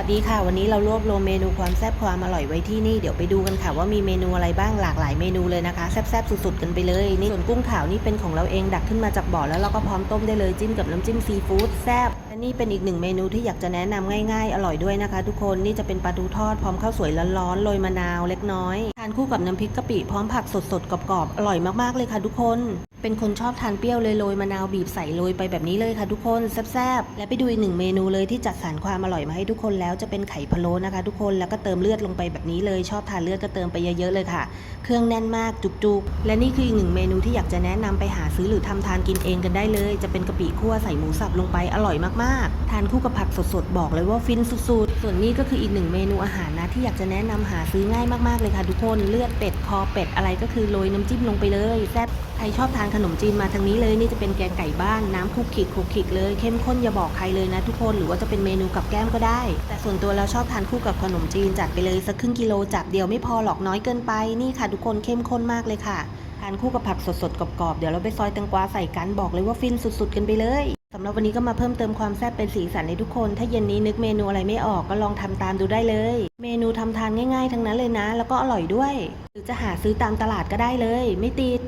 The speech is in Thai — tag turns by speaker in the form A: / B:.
A: วัสดีค่ะ วันนี้เรารวบรวมเมนูความแซ่บความอร่อยไว้ที่นี่ เดี๋ยวไปดูกันค่ะว่ามีเมนูอะไรบ้างหลากหลายเมนูเลยนะคะ แซ่บๆสุดๆกันไปเลยนี่ส่วนกุ้งขาวนี่เป็นของเราเองดักขึ้นมาจากบ่อแล้วเราก็พร้อมต้มได้เลยจิ้มกับน้ำจิ้มซีฟู้ดแซ่บและนี่เป็นอีกหนึ่งเมนูที่อยากจะแนะนำง่ายๆ อร่อยด้วยนะคะ ทุกคนนี่จะเป็นปลาทูทอดพร้อมข้าวสวยร้อนๆโรยมะนาวเล็กน้อยทานคู่กับน้ำพริกกะปิพร้อมผักสดๆกรอบๆอร่อยมากๆเลยค่ะ ทุกคน เป็นคนชอบทานเปรี้ยวเลยโรยมะนาวบีบใส่โรยไปแบบนี้เลยค่ะทุกคนแซ่บๆและไปดูอีกหนึ่งเมนูเลยที่จัดสรรความอร่อยมาให้ทุกคนแล้วจะเป็นไข่พะโล้นะคะ ทุกคนแล้วก็เติมเลือดลงไปแบบนี้เลยชอบทานเลือดก็เติมไปเยอะๆเลยค่ะ เครื่องแน่นมากจุกๆ และนี่คืออีกหนึ่งเมนูที่อยากจะแนะนำไปหาซื้อหรือทำทานกินเองกันได้เลย จะเป็นกะปิคั่วใส่หมูสับลงไปอร่อยมากๆ ทานคู่กับผักสดๆบอกเลยว่าฟินสุดๆ ส่วนนี้ก็คืออีกหนึ่งเมนูอาหารนะ ที่อยากจะแนะนำหาซื้อง่ายมากๆเลยค่ะทุกคนเลือดเป็ดคอเป็ดอะไรก็คือโรยน้ำจิ้มลงไปเลยแซ่บใครชอบทานขนมจีนมาทางนี้เลยนี่จะเป็นแกงไก่บ้านน้ำคลุกคลิกคลุกคลิกเลยเข้มข้นอย่าบอกใครเลยนะทุกคนหรือว่าจะเป็นเมนูกับแก้มก็ได้ แต่ส่วนตัวแล้วชอบทานคู่กับขนมจีนจัดไปเลยสักครึ่งกิโลจับเดียวไม่พอหรอกน้อยเกินไปนี่ค่ะ ทุกคนเข้มข้นมากเลยค่ะทานคู่กับผักสดๆกรอบๆเดี๋ยวเราไปซอยแตงกวาใส่กันบอกเลยว่าฟินสุดๆกันไปเลย สำหรับวันนี้ก็มาเพิ่มเติมความแซ่บเป็นสีสันให้ทุกคน ถ้าเย็นนี้นึกเมนูอะไรไม่ออกก็ลองทำตามดูได้เลย เมนูทำทานง่ายๆ ทั้งนั้นเลยนะ แล้วก็อร่อยด้วย หรือจะหาซื้อตามตลาดก็ได้เลย ไม่ติด